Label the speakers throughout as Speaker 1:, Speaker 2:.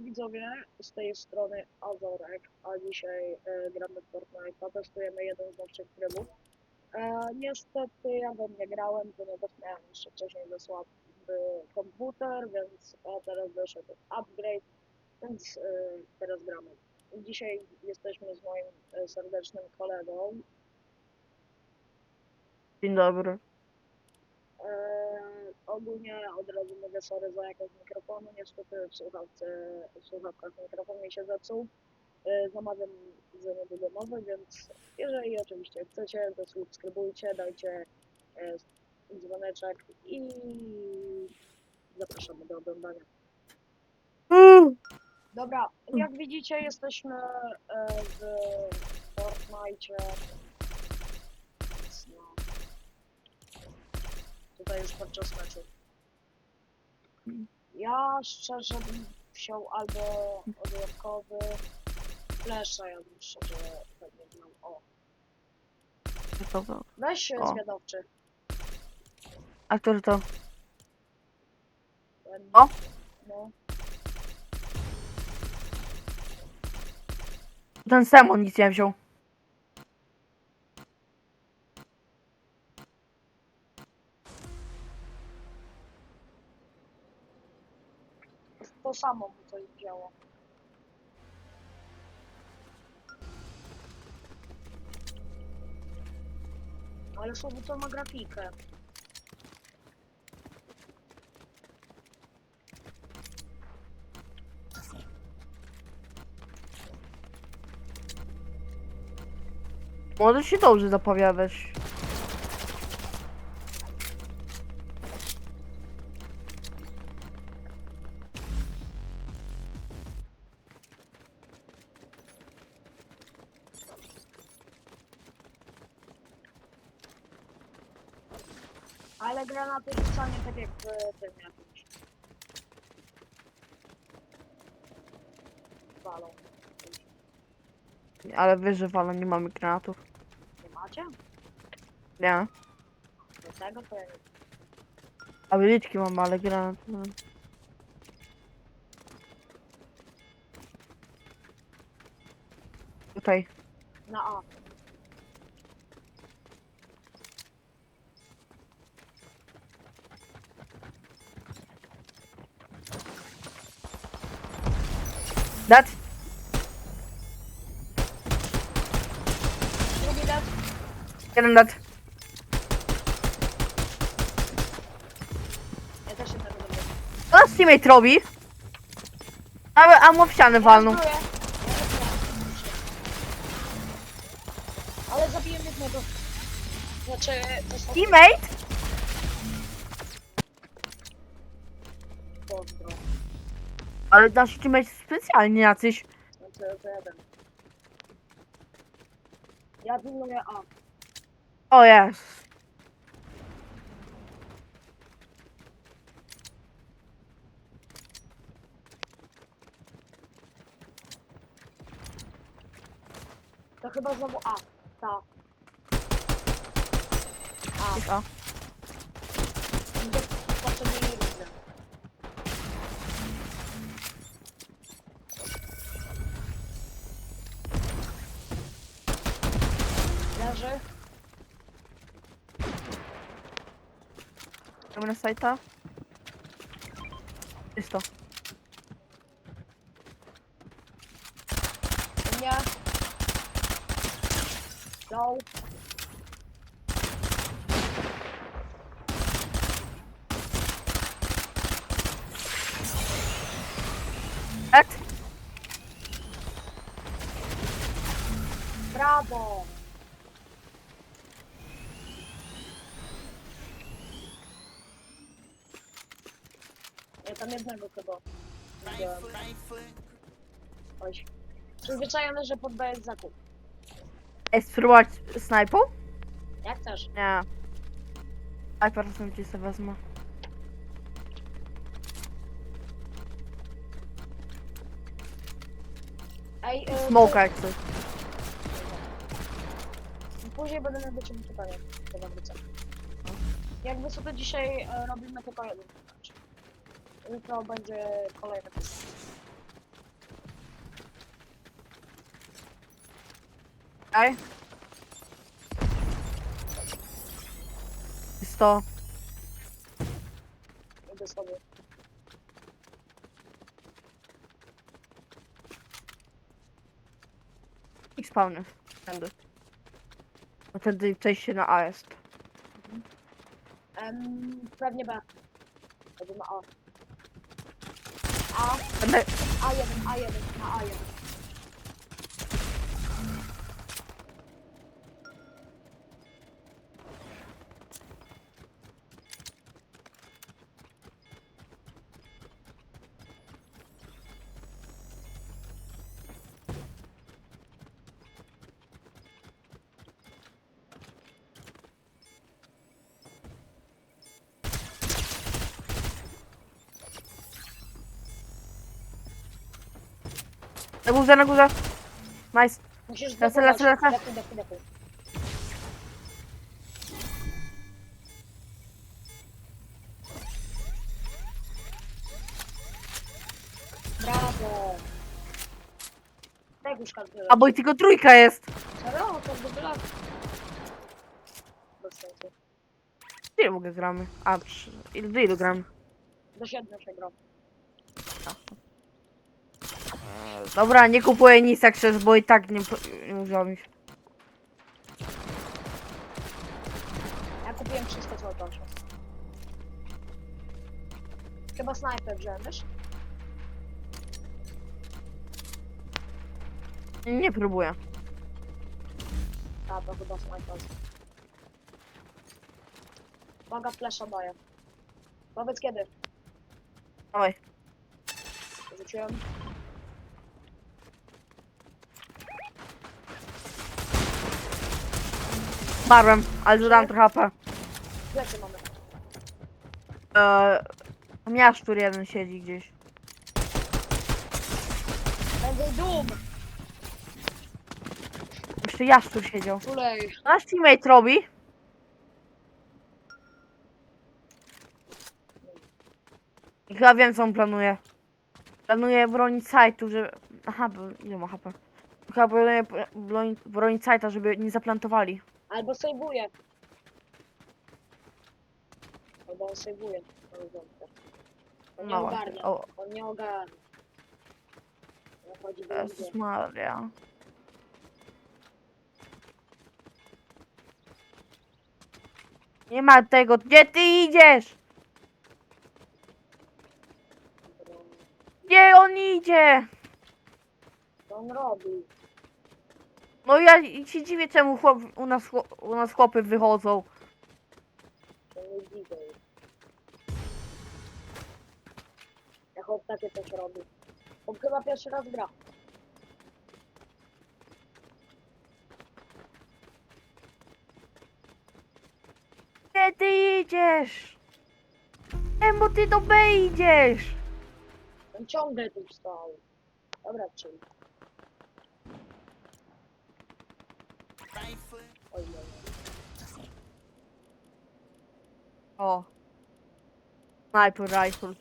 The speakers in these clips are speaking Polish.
Speaker 1: widzowie, z tej strony Azorek, a dzisiaj e, gramy w Fortnite'a, testujemy jeden z nowszych trybów. E, niestety ja go nie grałem, ponieważ miałem jeszcze wcześniej za słaby komputer, więc a teraz doszedł upgrade, więc e, teraz gramy. Dzisiaj jesteśmy z moim e, serdecznym kolegą.
Speaker 2: Dzień dobry.
Speaker 1: Ogólnie od razu mówię sorry za jakość mikrofonu, niestety w słuchawce, w słuchawkach mikrofon mi się zepsuł. E, zamawiam za niedługo nowy, więc jeżeli oczywiście chcecie, to subskrybujcie, dajcie e, dzwoneczek i zapraszamy do oglądania. Dobra, jak widzicie jesteśmy e, w Fortnite. Więc no, Tutaj już podczas meczu. Ja szczerze bym wziął albo odłamkowy flesza, ja bym szczerze pewnie znał. O,
Speaker 2: Dobra.
Speaker 1: weź
Speaker 2: O.
Speaker 1: zwiadowczy.
Speaker 2: A który to?
Speaker 1: Ten,
Speaker 2: O.
Speaker 1: No,
Speaker 2: Ten Semon nic nie wziął.
Speaker 1: to samo mu coś wzięło. Ale to ma grafikę.
Speaker 2: Może się dobrze zapowiadać.
Speaker 1: Ale
Speaker 2: wyżywala, nie mamy granatów.
Speaker 1: Nie macie?
Speaker 2: Nie.
Speaker 1: Do tego to ja nie
Speaker 2: A wyliczki mamy, ale granat. no. Tutaj.
Speaker 1: Na A.
Speaker 2: Dat.
Speaker 1: Drugi dead.
Speaker 2: Jeden.
Speaker 1: Ja też jednego zrobię.
Speaker 2: Co nas teammate robi? Ale ammo w ścianę.
Speaker 1: Ja. Ale zabiję jednego. Znaczy, to są...
Speaker 2: Teammate?
Speaker 1: Pozdro.
Speaker 2: Ale nasi teammate specjalnie jacyś.
Speaker 1: Znaczy, to jeden. Ja pilnuję A.
Speaker 2: O jest.
Speaker 1: To chyba znowu A. Ta. A.
Speaker 2: Jest
Speaker 1: w
Speaker 2: na sajta. Jest to.
Speaker 1: U mnie. Low.
Speaker 2: Tak?
Speaker 1: Brawo. Ja tam jednego chyba. widziałem. Chodź. Przyzwyczajony, że pod B jest zakup.
Speaker 2: Ej, spróbować snajpą?
Speaker 1: Jak chcesz.
Speaker 2: Nie. Aj, teraz gdzie sobie wezmę.
Speaker 1: Ej, y,
Speaker 2: Smoka jak coś.
Speaker 1: Później będę miał do ciebie pytanie. Chyba wrócę. Jakby sobie dzisiaj e, robimy tylko jeden mecz. Jutro będzie kolejny mecz.
Speaker 2: Daj. Sto.
Speaker 1: Idę sobie.
Speaker 2: I spawny. Tędy. Bo tędy przejście na A jest.
Speaker 1: Em, pewnie B. Albo na A. A,
Speaker 2: Będę...
Speaker 1: A1, A1, na A1.
Speaker 2: Na górze, na górze. Nice.
Speaker 1: Musisz
Speaker 2: Lecę,
Speaker 1: zdefować.
Speaker 2: lecę.
Speaker 1: Brawo. Tak każdy
Speaker 2: A bo i tylko trójka jest.
Speaker 1: To lat. Bez sensu.
Speaker 2: Ile mogę gramy? A, przy... ile, do ilu gramy?
Speaker 1: Do siedmiu się gra.
Speaker 2: Dobra, nie kupuję nic jak chcesz, bo i tak nie, nie użyłam ich.
Speaker 1: Ja kupiłem wszystko co proszę. Chyba snajper wziąłem, wiesz?
Speaker 2: Nie próbuję.
Speaker 1: A, to chyba snajper. Uwaga, flesza daję. Powiedz kiedy.
Speaker 2: Dawaj.
Speaker 1: Rzuciłem.
Speaker 2: Zmarłem, ale dodałem trochę AP.
Speaker 1: Plecy mamy.
Speaker 2: Eee, tam jaszczur jeden siedzi gdzieś.
Speaker 1: Będzie dum!
Speaker 2: Jeszcze jaszczur siedział.
Speaker 1: Tulej.
Speaker 2: Nasz teammate robi. I chyba wiem co on planuje. Planuje bronić sajtu, że... Aha, bo ile ma HP? Chyba planuje bronić, bronić sajta, żeby nie zaplantowali.
Speaker 1: Albo sejwuje. Albo on sejwuje. On nie
Speaker 2: No
Speaker 1: ogarnia.
Speaker 2: O,
Speaker 1: On nie ogarnia. Ja chodzi w
Speaker 2: Jezus
Speaker 1: ludzie.
Speaker 2: Maria. Nie ma tego, gdzie ty idziesz? Gdzie on idzie?
Speaker 1: Co on robi?
Speaker 2: No ja się dziwię czemu chłop, u, nas, chłop- u nas chłopy wychodzą.
Speaker 1: To nie widzę. Ja chłop takie coś robi. On chyba pierwszy raz gra.
Speaker 2: Gdzie ty idziesz? Czemu ty do B idziesz?
Speaker 1: On ciągle tu stał. Dobra, czyli.
Speaker 2: O. Sniper rifle.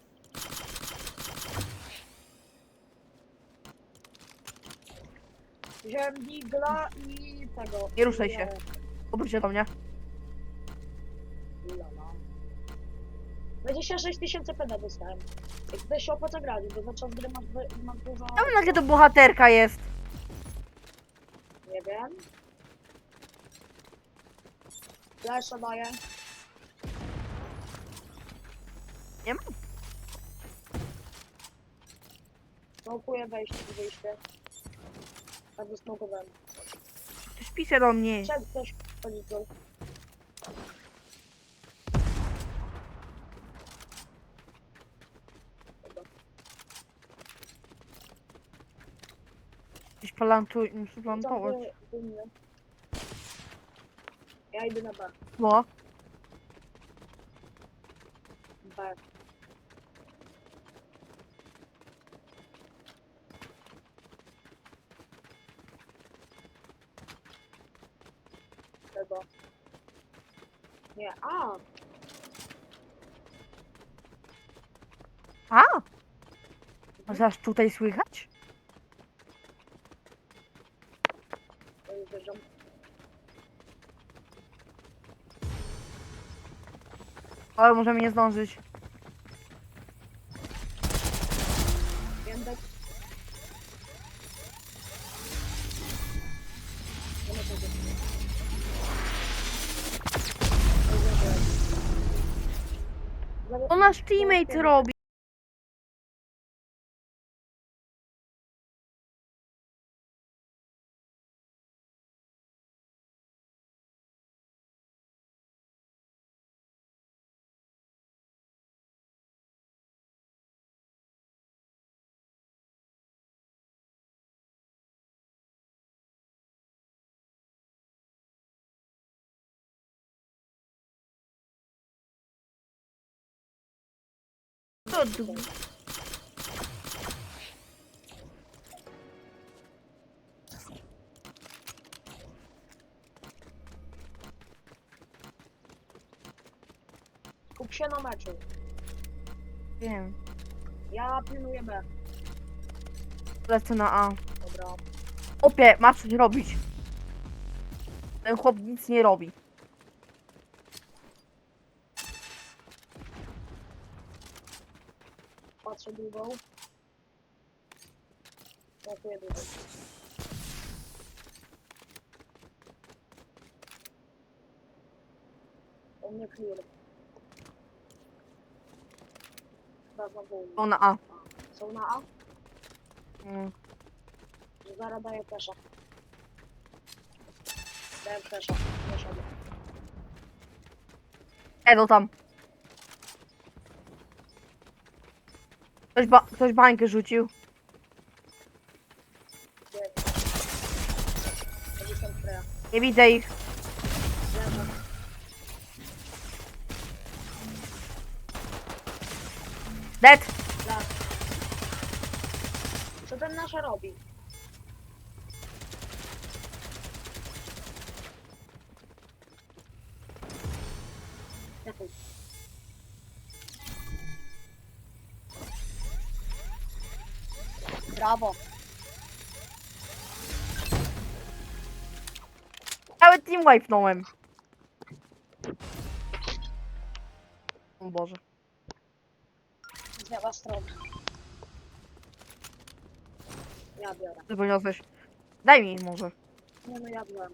Speaker 1: Wziąłem digla i tego.
Speaker 2: Nie ruszaj się. Obróć się do mnie.
Speaker 1: Lala. 26 tysięcy PD dostałem. Jak by się opłaca grać, bo za czas gry wy- masz dużo...
Speaker 2: Czemu nagle to bohaterka jest?
Speaker 1: Nie wiem. Flasha daję.
Speaker 2: Nie ma.
Speaker 1: Smokuję wejście wyjście. Tak wysmokowałem.
Speaker 2: Ktoś pisze do mnie.
Speaker 1: Przed ktoś chodzi tu.
Speaker 2: Ktoś
Speaker 1: Co
Speaker 2: plantować.
Speaker 1: mnie? Ja idę na B.
Speaker 2: No.
Speaker 1: Tego. Nie! A!
Speaker 2: A zaraz tutaj słychać?
Speaker 1: To już wjeżdżam.
Speaker 2: Ale możemy nie zdążyć. To nasz teammate robi. To du-
Speaker 1: Skup się na meczu.
Speaker 2: Wiem.
Speaker 1: Ja pilnuję B.
Speaker 2: Lecę na A.
Speaker 1: Dobra.
Speaker 2: Opie, masz coś robić. Ten chłop nic nie robi.
Speaker 1: Patrzę długą. Dziękuję długą. U mnie clear. Chyba znowu u mnie.
Speaker 2: To na A.
Speaker 1: Są na A?
Speaker 2: Mm.
Speaker 1: Zaraz daję pesza. Daję pesza. Nie szedł.
Speaker 2: Edo tam. Ktoś, ba ktoś bańkę rzucił.
Speaker 1: Nie.
Speaker 2: Widzę ich. Dead.
Speaker 1: Co ten nasza robi? Brawo.
Speaker 2: Cały team wipenąłem. O Boże.
Speaker 1: Zmiana stron. Ja biorę.
Speaker 2: Ty poniosłeś. Daj mi może.
Speaker 1: Nie no, ja byłem.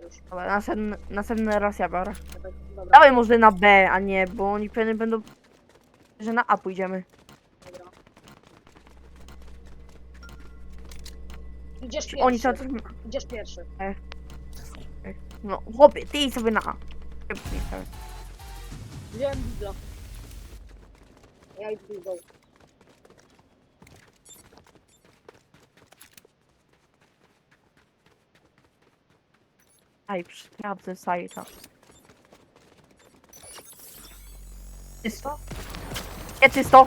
Speaker 1: Już.
Speaker 2: Dobra, następny, następny raz ja biorę.
Speaker 1: Dobra,
Speaker 2: Dawaj może na B, a nie, bo oni pewnie będą... Że na A pójdziemy.
Speaker 1: Idziesz pierwszy.
Speaker 2: oni to...
Speaker 1: Idziesz pierwszy.
Speaker 2: No, chłopie, ty idź sobie na A. Szybciej, tak.
Speaker 1: Wziąłem bigla. Ja idę bigą.
Speaker 2: Aj, sprawdzę sajta. Czysto? Nie czysto.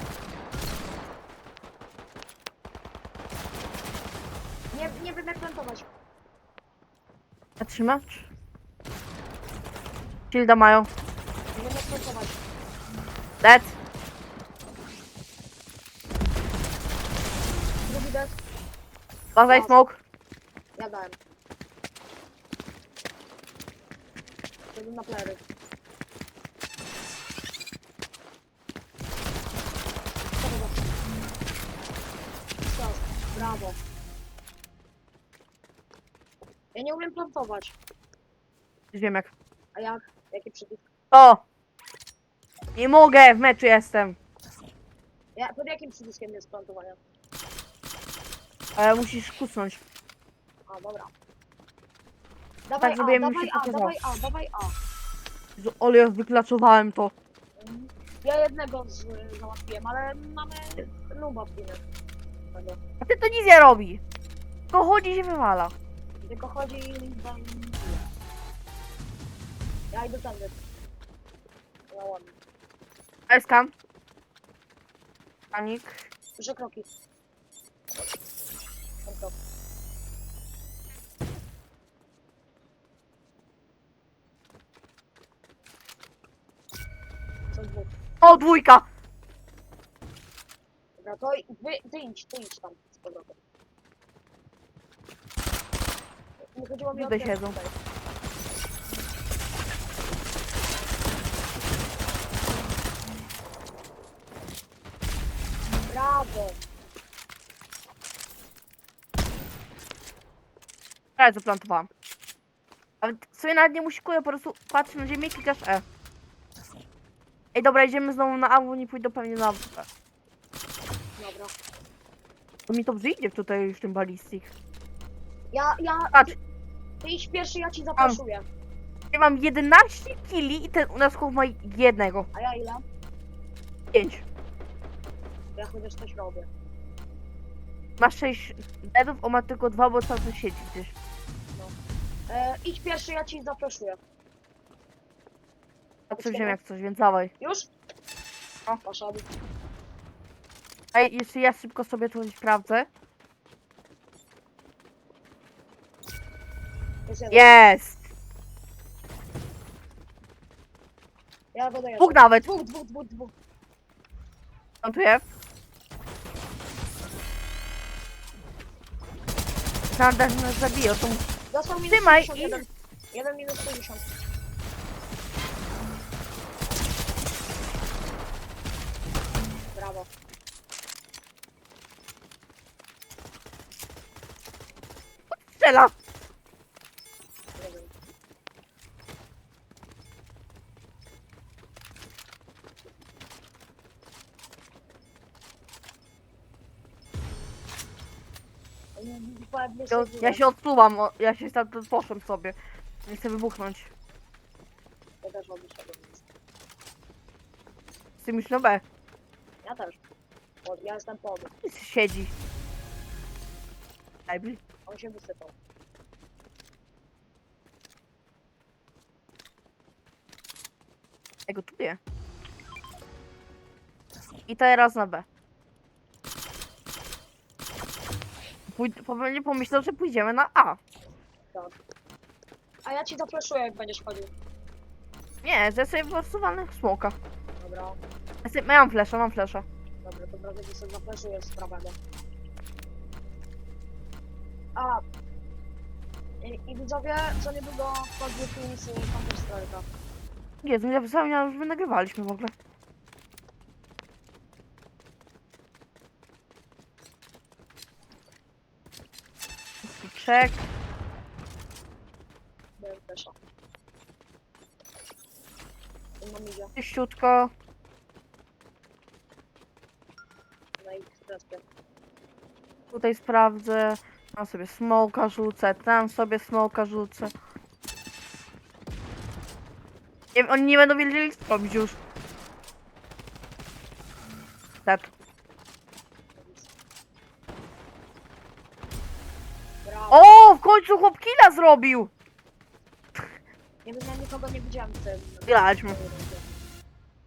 Speaker 1: Nie, wiem jak plantować.
Speaker 2: Zatrzymać? Shielda mają.
Speaker 1: Nie wiem jak plantować.
Speaker 2: Dead.
Speaker 1: Drugi dead.
Speaker 2: Uważaj, smoke.
Speaker 1: Ja dałem. Jeden na plery. Nie umiem plantować.
Speaker 2: Jak.
Speaker 1: A jak? Jaki przycisk?
Speaker 2: O! Nie mogę, w meczu jestem.
Speaker 1: Ja, pod jakim przyciskiem jest plantowania?
Speaker 2: Ale musisz kusnąć.
Speaker 1: A, dobra. Dawaj
Speaker 2: żeby
Speaker 1: A,
Speaker 2: się
Speaker 1: dawaj A,
Speaker 2: pokazało.
Speaker 1: dawaj A, dawaj A.
Speaker 2: Jezu, Ale ja to.
Speaker 1: Mhm. Ja jednego z, załatwiłem, ale mamy nuba w teamie. Tego.
Speaker 2: A ty to nic nie robi. Tylko chodzi i się wywala.
Speaker 1: Tylko chodzi tam... Ja idę tędy. Ja ładnie.
Speaker 2: Eskam. Panik.
Speaker 1: Trzy kroki. Ten krok. Co dwóch.
Speaker 2: O, dwójka!
Speaker 1: Dobra, to i- wy, ty idź, ty idź tam z powrotem. Nie chodziło mi o
Speaker 2: Tutaj siedzą.
Speaker 1: Brawo.
Speaker 2: Ja zaplantowałam. A sobie nawet nie musikuję, po prostu patrz na ziemię i klikasz E. Ej, dobra, idziemy znowu na A, bo nie pójdę pewnie na B.
Speaker 1: Dobra.
Speaker 2: To mi to brzydnie tutaj już tym balistik.
Speaker 1: Ja, ja...
Speaker 2: Patrz,
Speaker 1: ty idź pierwszy, ja ci zapraszuję.
Speaker 2: ja mam 11 kili i ten u nas chłop ma jednego.
Speaker 1: A ja ile?
Speaker 2: 5.
Speaker 1: Ja chociaż coś robię.
Speaker 2: Masz 6 deadów, on ma tylko 2, bo cały czas siedzi gdzieś.
Speaker 1: E, idź pierwszy, ja ci zapraszuję.
Speaker 2: A co wziąłem jak coś, więc dawaj.
Speaker 1: Już?
Speaker 2: No.
Speaker 1: Poszedł.
Speaker 2: Ej, jeszcze ja szybko sobie tu sprawdzę.
Speaker 1: Jest! Ja będę
Speaker 2: Dwóch nawet.
Speaker 1: Dwóch, dwóch, dwóch, dwóch.
Speaker 2: Plantuję. Standard nas zabije, to
Speaker 1: Dostał minus
Speaker 2: Trzymaj
Speaker 1: 50,
Speaker 2: i-
Speaker 1: jeden. Jeden minus 50. Brawo.
Speaker 2: strzela!
Speaker 1: Nie wiem. Pewnie
Speaker 2: Ja, się odsuwam, o, ja się tam poszłem sobie. Nie chcę wybuchnąć.
Speaker 1: Ja też sobie.
Speaker 2: Z tym już na B.
Speaker 1: Ja też. Bo Ja jestem po obu.
Speaker 2: Siedzi. Ej,
Speaker 1: On się wysypał.
Speaker 2: Ja gotuję. I teraz na B. Pój pewnie pomyślał, że pójdziemy na A.
Speaker 1: A ja ci zafreszuję, jak będziesz chodził.
Speaker 2: Nie, że sobie po prostu walnę smoka.
Speaker 1: Dobra.
Speaker 2: Ja, sobie, mam flesza, mam flesza.
Speaker 1: Dobra, to prawie sobie zafreszuję z prawego. A. I, I widzowie, za niedługo wpadnie film z Counter Strike'a.
Speaker 2: Jezu, ja zapomniałam, że my nagrywaliśmy w ogóle.
Speaker 1: Idzie
Speaker 2: Czyściutko.
Speaker 1: strefie.
Speaker 2: Tutaj sprawdzę. Tam sobie smoka rzucę, tam sobie smoka rzucę. Nie, wiem, oni nie będą wiedzieli co robić już. Tak. Końcu chłop killa zrobił!
Speaker 1: Nie wiem, ja nikogo nie widziałem w tym.
Speaker 2: Graliśmy.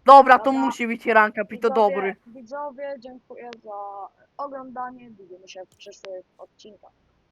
Speaker 2: Dobra, to
Speaker 1: Dobra.
Speaker 2: musi być ranka, i to
Speaker 1: Widzowie-
Speaker 2: dobry.
Speaker 1: Widzowie, dziękuję za oglądanie. Widzimy się w przyszłych odcinkach.